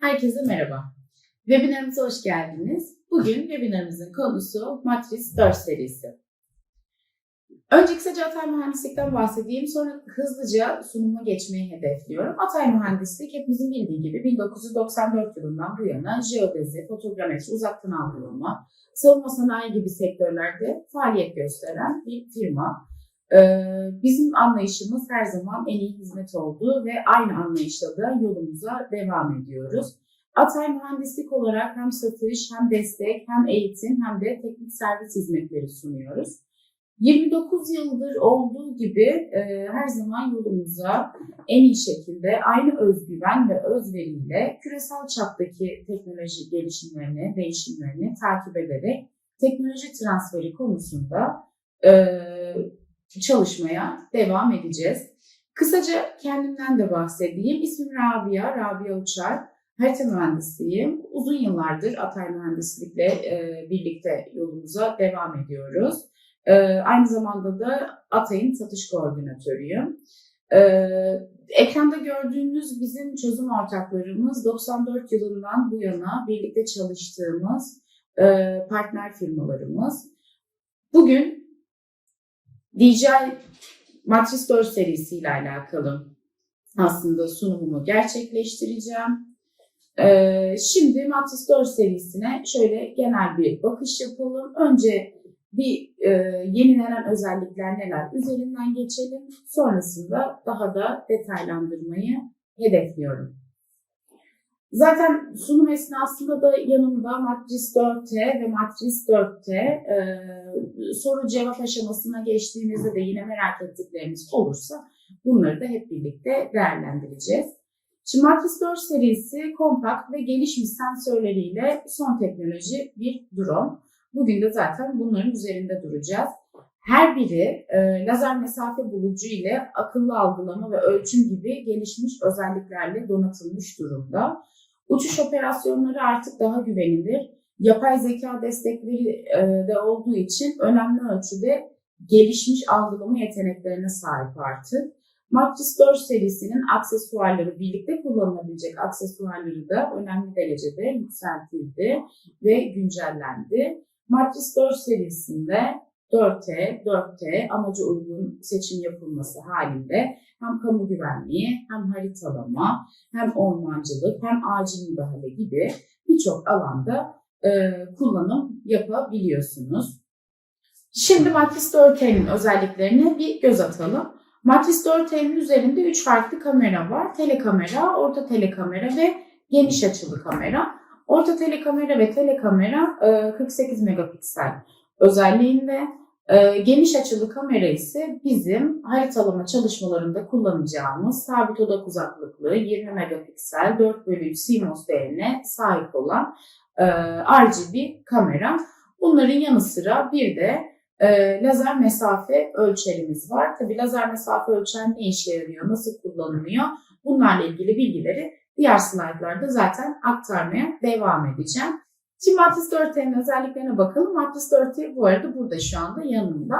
Herkese merhaba. Webinarımıza hoş geldiniz. Bugün webinarımızın konusu Matris 4 serisi. Önce kısaca Atay Mühendislik'ten bahsedeyim. Sonra hızlıca sunuma geçmeyi hedefliyorum. Atay Mühendislik hepimizin bildiği gibi 1994 yılından bu yana jeodezi, fotogrametri, uzaktan algılama, savunma sanayi gibi sektörlerde faaliyet gösteren bir firma. Ee, bizim anlayışımız her zaman en iyi hizmet oldu ve aynı anlayışla da yolumuza devam ediyoruz. Atay Mühendislik olarak hem satış, hem destek, hem eğitim, hem de teknik servis hizmetleri sunuyoruz. 29 yıldır olduğu gibi e, her zaman yolumuza en iyi şekilde aynı özgüven ve özveriyle küresel çaptaki teknoloji gelişimlerini, değişimlerini takip ederek teknoloji transferi konusunda e, çalışmaya devam edeceğiz. Kısaca kendimden de bahsedeyim. İsmim Rabia, Rabia Uçar. Harita mühendisiyim. Uzun yıllardır Atay Mühendislik'le e, birlikte yolumuza devam ediyoruz. E, aynı zamanda da Atay'ın satış koordinatörüyüm. E, ekranda gördüğünüz bizim çözüm ortaklarımız 94 yılından bu yana birlikte çalıştığımız e, partner firmalarımız. Bugün DJI Matrix 4 serisiyle alakalı aslında sunumumu gerçekleştireceğim. Ee, şimdi Matrix 4 serisine şöyle genel bir bakış yapalım. Önce bir e, yenilenen özellikler neler üzerinden geçelim. Sonrasında daha da detaylandırmayı hedefliyorum. Zaten sunum esnasında da yanımda Matris 4T ve Matris 4T e, soru cevap aşamasına geçtiğimizde de yine merak ettikleriniz olursa bunları da hep birlikte değerlendireceğiz. Şimdi Matris 4 serisi kompakt ve gelişmiş sensörleriyle son teknoloji bir drone. Bugün de zaten bunların üzerinde duracağız. Her biri e, lazer mesafe bulucu ile akıllı algılama ve ölçüm gibi gelişmiş özelliklerle donatılmış durumda. Uçuş operasyonları artık daha güvenilir. Yapay zeka destekleri e, de olduğu için önemli ölçüde gelişmiş algılama yeteneklerine sahip artık. Matris 4 serisinin aksesuarları, birlikte kullanılabilecek aksesuarları da önemli derecede yükseltildi ve güncellendi. Matris 4 serisinde 4T, 4T amaca uygun seçim yapılması halinde hem kamu güvenliği, hem haritalama, hem ormancılık, hem acil müdahale gibi birçok alanda e, kullanım yapabiliyorsunuz. Şimdi Matris 4T'nin özelliklerine bir göz atalım. Matris 4T'nin üzerinde 3 farklı kamera var. Telekamera, orta telekamera ve geniş açılı kamera. Orta telekamera ve telekamera 48 megapiksel özelliğinde. Ee, geniş açılı kamera ise bizim haritalama çalışmalarında kullanacağımız sabit odak uzaklıklı 20 megapiksel 4 bölü 3 CMOS değerine sahip olan e, RGB kamera. Bunların yanı sıra bir de e, lazer mesafe ölçerimiz var. Tabi lazer mesafe ölçer ne işe yarıyor, nasıl kullanılıyor bunlarla ilgili bilgileri diğer slaytlarda zaten aktarmaya devam edeceğim. Şimdi Matris 4T'nin özelliklerine bakalım. Matris 4T bu arada burada şu anda yanımda.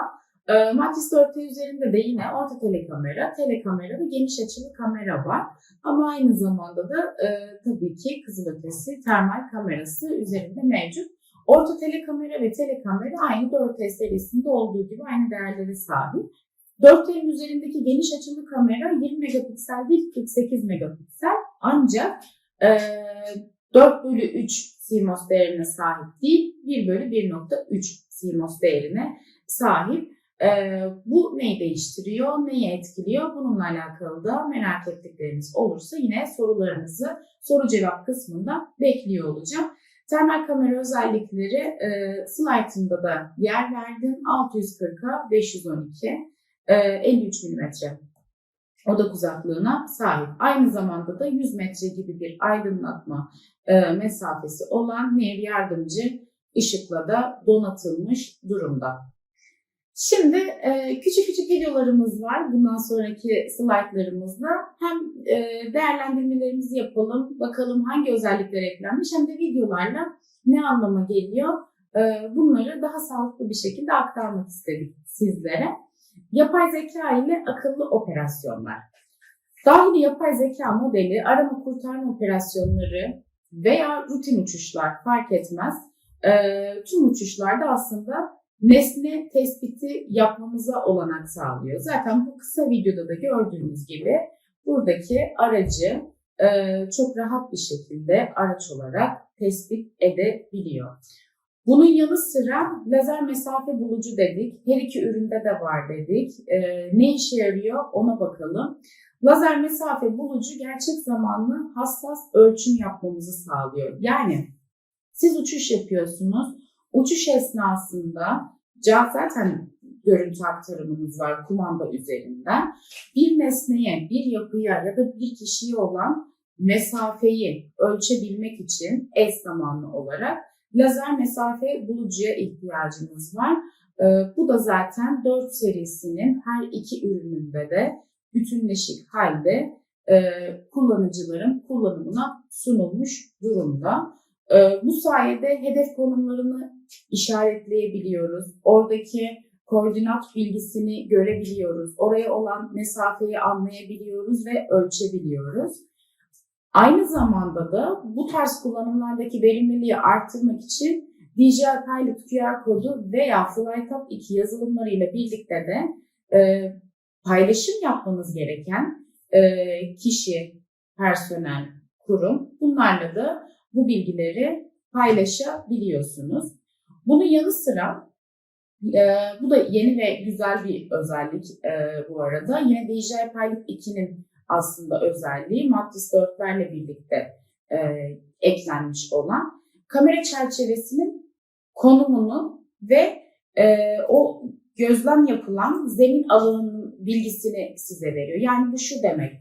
E, Matris 4T üzerinde de yine orta telekamera, telekamera ve geniş açılı kamera var. Ama aynı zamanda da e, tabii ki kızılötesi termal kamerası üzerinde mevcut. Orta telekamera ve telekamera aynı 4T serisinde olduğu gibi aynı değerlere sahip. 4T'nin üzerindeki geniş açılı kamera 20 megapiksel değil 48 megapiksel ancak e, 4 bölü 3 CMOS değerine sahip değil, 1 bölü 1.3 CMOS değerine sahip. Ee, bu neyi değiştiriyor, neyi etkiliyor? Bununla alakalı da merak ettikleriniz olursa yine sorularınızı soru cevap kısmında bekliyor olacağım. Termal kamera özellikleri e, slaytımda da yer verdim. 640'a 512, e, 53 mm odak uzaklığına sahip. Aynı zamanda da 100 metre gibi bir aydınlatma e, mesafesi olan nev yardımcı ışıkla da donatılmış durumda. Şimdi e, küçük küçük videolarımız var bundan sonraki slaytlarımızda. Hem e, değerlendirmelerimizi yapalım, bakalım hangi özellikler eklenmiş hem de videolarla ne anlama geliyor e, bunları daha sağlıklı bir şekilde aktarmak istedik sizlere. Yapay zeka ile akıllı operasyonlar. Dahili yapay zeka modeli arama kurtarma operasyonları, veya rutin uçuşlar fark etmez. E, tüm uçuşlarda aslında nesne tespiti yapmamıza olanak sağlıyor. Zaten bu kısa videoda da gördüğünüz gibi buradaki aracı e, çok rahat bir şekilde araç olarak tespit edebiliyor. Bunun yanı sıra lazer mesafe bulucu dedik. Her iki üründe de var dedik. E, ne işe yarıyor ona bakalım. Lazer mesafe bulucu gerçek zamanlı hassas ölçüm yapmamızı sağlıyor. Yani siz uçuş yapıyorsunuz. Uçuş esnasında zaten görüntü aktarımınız var kumanda üzerinden. Bir nesneye, bir yapıya ya da bir kişiye olan mesafeyi ölçebilmek için eş zamanlı olarak lazer mesafe bulucuya ihtiyacımız var. Ee, bu da zaten 4 serisinin her iki ürününde de bütünleşik halde e, kullanıcıların kullanımına sunulmuş durumda. E, bu sayede hedef konumlarını işaretleyebiliyoruz. Oradaki koordinat bilgisini görebiliyoruz. Oraya olan mesafeyi anlayabiliyoruz ve ölçebiliyoruz. Aynı zamanda da bu tarz kullanımlardaki verimliliği artırmak için DJI Pilot QR kodu veya FlyTap 2 yazılımlarıyla birlikte de e, paylaşım yapmanız gereken e, kişi, personel, kurum bunlarla da bu bilgileri paylaşabiliyorsunuz. Bunun yanı sıra e, bu da yeni ve güzel bir özellik e, bu arada. Yine DJI Pilot 2'nin aslında özelliği Matris 4'lerle birlikte e, eklenmiş olan kamera çerçevesinin konumunu ve e, o gözlem yapılan zemin alanının bilgisini size veriyor. Yani bu şu demek.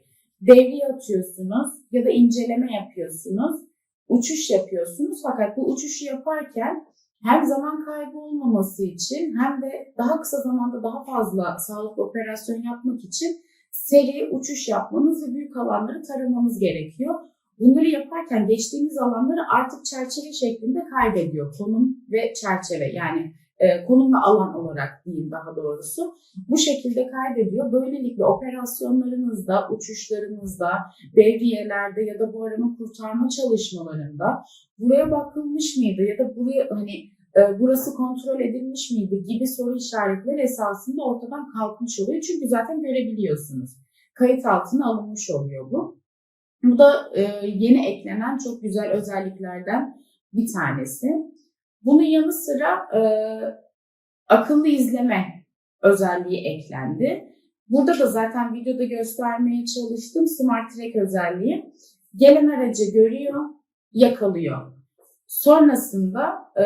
Devriye atıyorsunuz ya da inceleme yapıyorsunuz, uçuş yapıyorsunuz fakat bu uçuşu yaparken hem zaman kaybı olmaması için hem de daha kısa zamanda daha fazla sağlıklı operasyon yapmak için seri uçuş yapmanız ve büyük alanları taramanız gerekiyor. Bunları yaparken geçtiğiniz alanları artık çerçeve şeklinde kaybediyor. Konum ve çerçeve yani e, konum ve alan olarak diyeyim daha doğrusu. Bu şekilde kaydediyor. Böylelikle operasyonlarınızda, uçuşlarınızda, devriyelerde ya da bu arama kurtarma çalışmalarında buraya bakılmış mıydı ya da buraya hani burası kontrol edilmiş miydi gibi soru işaretleri esasında ortadan kalkmış oluyor. Çünkü zaten görebiliyorsunuz. Kayıt altına alınmış oluyor bu. Bu da e, yeni eklenen çok güzel özelliklerden bir tanesi. Bunun yanı sıra e, akıllı izleme özelliği eklendi. Burada da zaten videoda göstermeye çalıştım Smart Track özelliği. Gelen aracı görüyor, yakalıyor. Sonrasında e,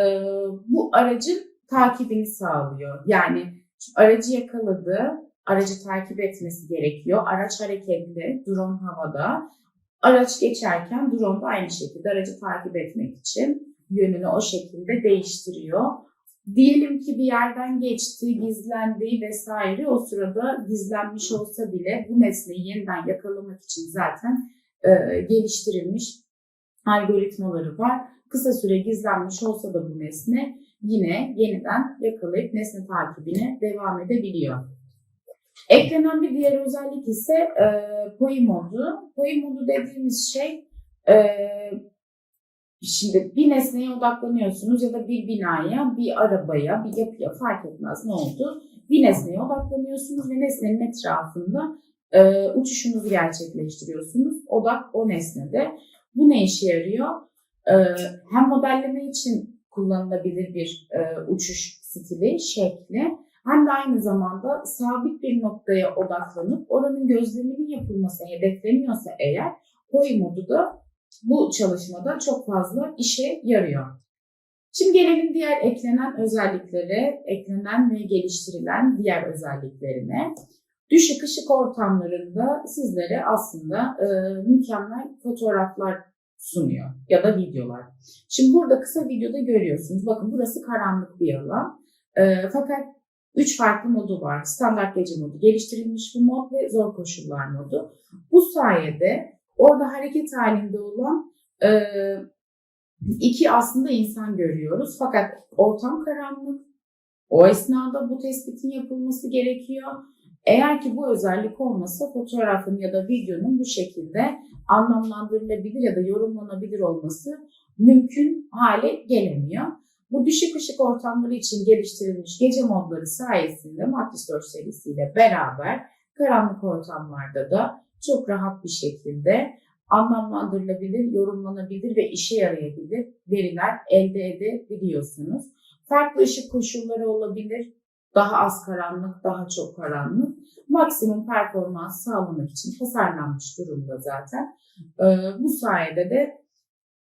bu aracın takibini sağlıyor. Yani aracı yakaladı, aracı takip etmesi gerekiyor. Araç hareketli, drone havada. Araç geçerken drone da aynı şekilde aracı takip etmek için yönünü o şekilde değiştiriyor. Diyelim ki bir yerden geçti, gizlendi vesaire. O sırada gizlenmiş olsa bile bu nesneyi yeniden yakalamak için zaten e, geliştirilmiş algoritmaları var. Kısa süre gizlenmiş olsa da bu nesne yine yeniden yakalayıp nesne takibine devam edebiliyor. Eklenen bir diğer özellik ise e, POI modu. POI modu dediğimiz şey e, şimdi bir nesneye odaklanıyorsunuz ya da bir binaya, bir arabaya, bir yapıya fark etmez ne oldu. Bir nesneye odaklanıyorsunuz ve nesnenin etrafında e, uçuşunuzu gerçekleştiriyorsunuz. Odak o nesnede. Bu ne işe yarıyor? E, hem modelleme için kullanılabilir bir e, uçuş stili, şekli hem de aynı zamanda sabit bir noktaya odaklanıp oranın gözleminin yapılması hedefleniyorsa eğer POI modu da bu çalışmada çok fazla işe yarıyor. Şimdi gelelim diğer eklenen özelliklere, eklenen ve geliştirilen diğer özelliklerine. Düşük ışık ortamlarında sizlere aslında e, mükemmel fotoğraflar sunuyor ya da videolar. Şimdi burada kısa videoda görüyorsunuz. Bakın burası karanlık bir alan. E, fakat üç farklı modu var. Standart gece modu, geliştirilmiş bir mod ve zor koşullar modu. Bu sayede orada hareket halinde olan e, iki aslında insan görüyoruz. Fakat ortam karanlık. O esnada bu tespitin yapılması gerekiyor. Eğer ki bu özellik olmasa fotoğrafın ya da videonun bu şekilde anlamlandırılabilir ya da yorumlanabilir olması mümkün hale gelemiyor. Bu düşük ışık ortamları için geliştirilmiş gece modları sayesinde Matris 4 serisiyle beraber karanlık ortamlarda da çok rahat bir şekilde anlamlandırılabilir, yorumlanabilir ve işe yarayabilir veriler elde edebiliyorsunuz. Farklı ışık koşulları olabilir. Daha az karanlık, daha çok karanlık. Maksimum performans sağlamak için tasarlanmış durumda zaten. Ee, bu sayede de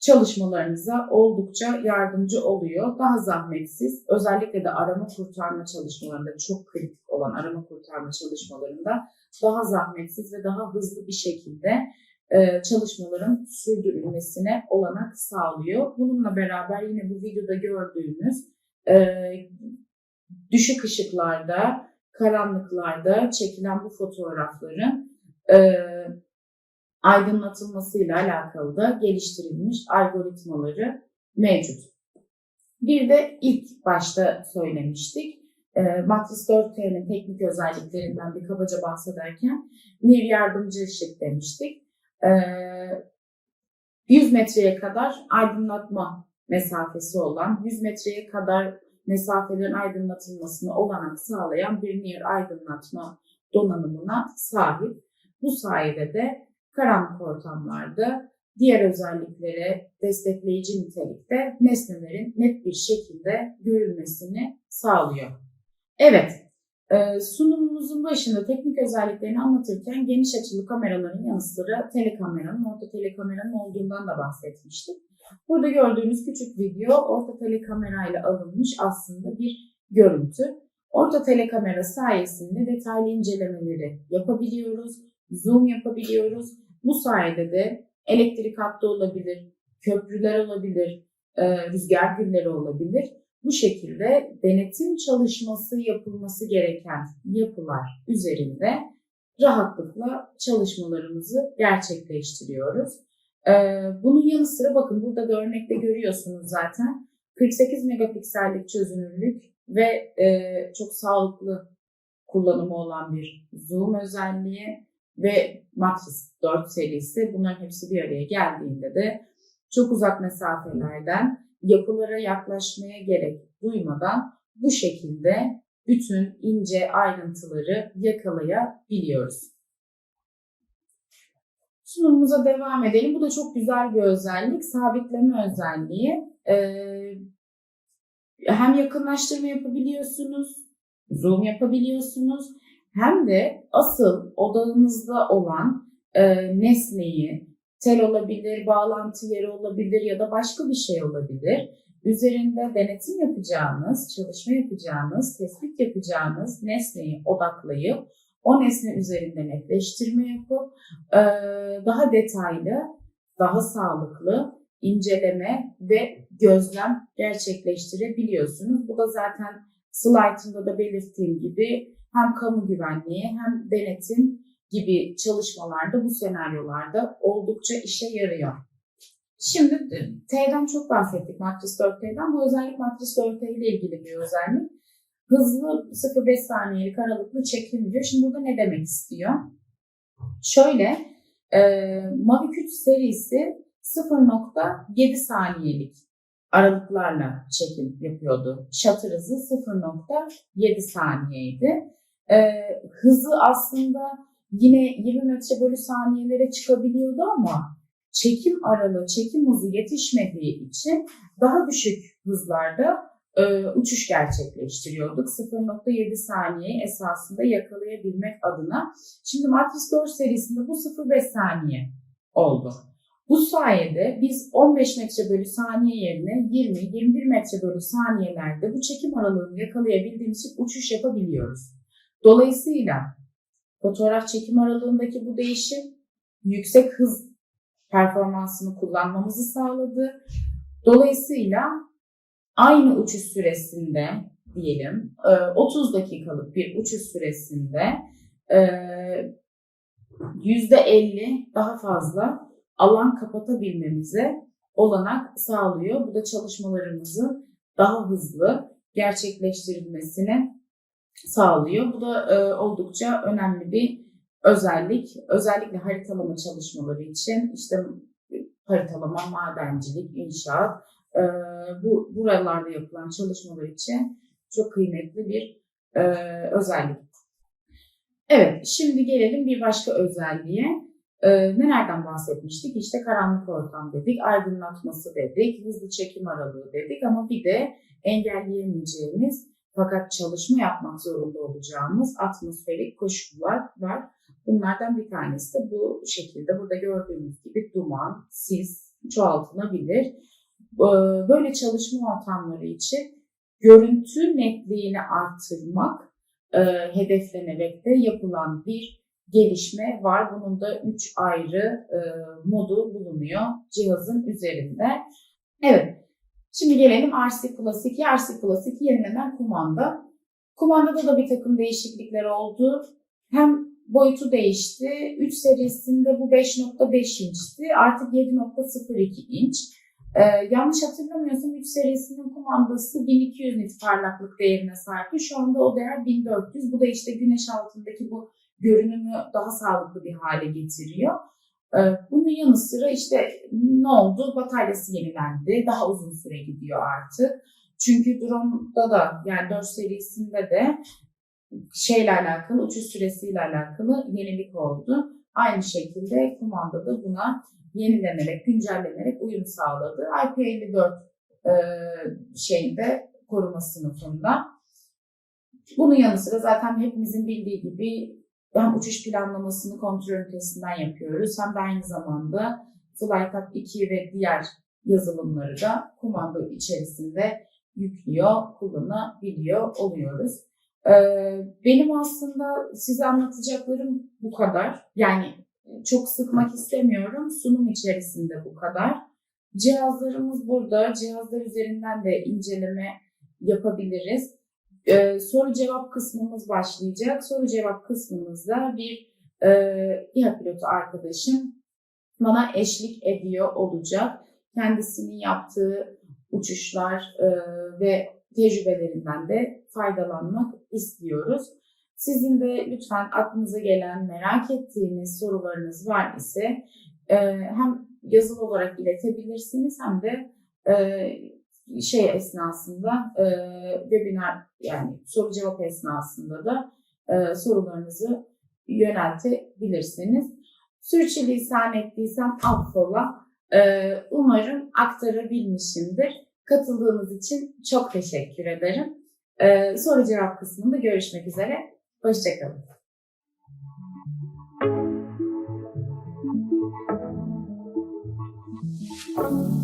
çalışmalarınıza oldukça yardımcı oluyor. Daha zahmetsiz, özellikle de arama kurtarma çalışmalarında çok kritik olan arama kurtarma çalışmalarında daha zahmetsiz ve daha hızlı bir şekilde e, çalışmaların sürdürülmesine olanak sağlıyor. Bununla beraber yine bu videoda gördüğünüz e, düşük ışıklarda, karanlıklarda çekilen bu fotoğrafların e, aydınlatılmasıyla alakalı da geliştirilmiş algoritmaları mevcut. Bir de ilk başta söylemiştik. E, Matris 4T'nin teknik özelliklerinden bir kabaca bahsederken bir yardımcı ışık demiştik. E, 100 metreye kadar aydınlatma mesafesi olan, 100 metreye kadar mesafelerin aydınlatılmasına olanak sağlayan bir near aydınlatma donanımına sahip. Bu sayede de karanlık ortamlarda diğer özelliklere destekleyici nitelikte nesnelerin net bir şekilde görülmesini sağlıyor. Evet, e, sunumumuzun başında teknik özelliklerini anlatırken geniş açılı kameraların yanı sıra telekameranın, orta telekameranın olduğundan da bahsetmiştik. Burada gördüğünüz küçük video orta telekamera ile alınmış aslında bir görüntü. Orta telekamera sayesinde detaylı incelemeleri yapabiliyoruz, zoom yapabiliyoruz. Bu sayede de elektrik hattı olabilir, köprüler olabilir, e, rüzgar gülleri olabilir. Bu şekilde denetim çalışması yapılması gereken yapılar üzerinde rahatlıkla çalışmalarımızı gerçekleştiriyoruz. Ee, bunun yanı sıra bakın burada da örnekte görüyorsunuz zaten 48 megapiksellik çözünürlük ve e, çok sağlıklı kullanımı olan bir zoom özelliği ve Matrix 4 serisi bunların hepsi bir araya geldiğinde de çok uzak mesafelerden yapılara yaklaşmaya gerek duymadan bu şekilde bütün ince ayrıntıları yakalayabiliyoruz. Sunumumuza devam edelim. Bu da çok güzel bir özellik. Sabitleme özelliği. Ee, hem yakınlaştırma yapabiliyorsunuz, zoom yapabiliyorsunuz. Hem de asıl odağınızda olan e, nesneyi, tel olabilir, bağlantı yeri olabilir ya da başka bir şey olabilir. Üzerinde denetim yapacağınız, çalışma yapacağınız, tespit yapacağınız nesneyi odaklayıp o nesne üzerinde netleştirme yapıp e, daha detaylı, daha sağlıklı inceleme ve gözlem gerçekleştirebiliyorsunuz. Bu da zaten slaytımda da belirttiğim gibi hem kamu güvenliği hem denetim gibi çalışmalarda bu senaryolarda oldukça işe yarıyor. Şimdi T'den çok bahsettik Matris 4T'den. Bu özellik Matris 4T ile ilgili bir özellik. Hızlı 0,5 saniyelik aralıklı çekim diyor. Şimdi burada ne demek istiyor? Şöyle, e, Mavic 3 serisi 0.7 saniyelik aralıklarla çekim yapıyordu. Shutter hızı 0.7 saniyeydi. E, hızı aslında yine 20 metre bölü saniyelere çıkabiliyordu ama çekim aralığı, çekim hızı yetişmediği için daha düşük hızlarda e, uçuş gerçekleştiriyorduk. 0.7 saniyeyi esasında yakalayabilmek adına. Şimdi Matrix 4 serisinde bu 0.5 saniye oldu. Bu sayede biz 15 metre bölü saniye yerine 20-21 metre bölü saniyelerde bu çekim aralığını yakalayabildiğimiz için uçuş yapabiliyoruz. Dolayısıyla fotoğraf çekim aralığındaki bu değişim yüksek hız performansını kullanmamızı sağladı. Dolayısıyla aynı uçuş süresinde diyelim 30 dakikalık bir uçuş süresinde %50 daha fazla alan kapatabilmemize olanak sağlıyor. Bu da çalışmalarımızı daha hızlı gerçekleştirilmesine sağlıyor. Bu da e, oldukça önemli bir özellik. Özellikle haritalama çalışmaları için işte haritalama, madencilik, inşaat e, bu buralarda yapılan çalışmalar için çok kıymetli bir e, özellik. Evet, şimdi gelelim bir başka özelliğe. E, nelerden bahsetmiştik? İşte karanlık ortam dedik, aydınlatması dedik, hızlı çekim aralığı dedik ama bir de engelleyemeyeceğimiz fakat çalışma yapmak zorunda olacağımız atmosferik koşullar var. Bunlardan bir tanesi de bu şekilde burada gördüğünüz gibi duman, sis çoğaltılabilir. Ee, Böyle çalışma ortamları için görüntü netliğini artırmak e, hedeflenerek de yapılan bir gelişme var. Bunun da üç ayrı e, modu bulunuyor cihazın üzerinde. Evet, şimdi gelelim RC 2. RC 2 yenilenen kumanda. Kumandada da bir takım değişiklikler oldu. Hem boyutu değişti. 3 serisinde bu 5.5 inçti. Artık 7.02 inç. Ee, yanlış hatırlamıyorsam 3 serisinin kumandası 1200 nit parlaklık değerine sahipti. Şu anda o değer 1400. Bu da işte güneş altındaki bu görünümü daha sağlıklı bir hale getiriyor. Ee, bunun yanı sıra işte ne oldu? Bataryası yenilendi. Daha uzun süre gidiyor artık. Çünkü drone'da da yani 4 serisinde de şeyle alakalı, uçuş süresiyle alakalı yenilik oldu. Aynı şekilde kumanda da buna yenilenerek, güncellenerek uyum sağladı. IP54 e, şeyinde koruma sınıfında. Bunun yanı sıra zaten hepimizin bildiği gibi hem uçuş planlamasını kontrol ünitesinden yapıyoruz hem de aynı zamanda FlyTap 2 ve diğer yazılımları da kumanda içerisinde yüklüyor, kullanabiliyor oluyoruz. Ee, benim aslında size anlatacaklarım bu kadar. Yani çok sıkmak istemiyorum. Sunum içerisinde bu kadar. Cihazlarımız burada. Cihazlar üzerinden de inceleme yapabiliriz. Ee, soru cevap kısmımız başlayacak. Soru cevap kısmımızda bir e, İHA pilotu arkadaşım bana eşlik ediyor olacak. Kendisinin yaptığı uçuşlar e, ve tecrübelerinden de faydalanmak istiyoruz. Sizin de lütfen aklınıza gelen, merak ettiğiniz sorularınız var ise e, hem yazılı olarak iletebilirsiniz hem de e, şey esnasında e, webinar yani soru cevap esnasında da e, sorularınızı yöneltebilirsiniz. Sürçülisan ettiysem affola. E, umarım aktarabilmişimdir. Katıldığınız için çok teşekkür ederim. Ee, soru cevap kısmında görüşmek üzere. Hoşçakalın. Thank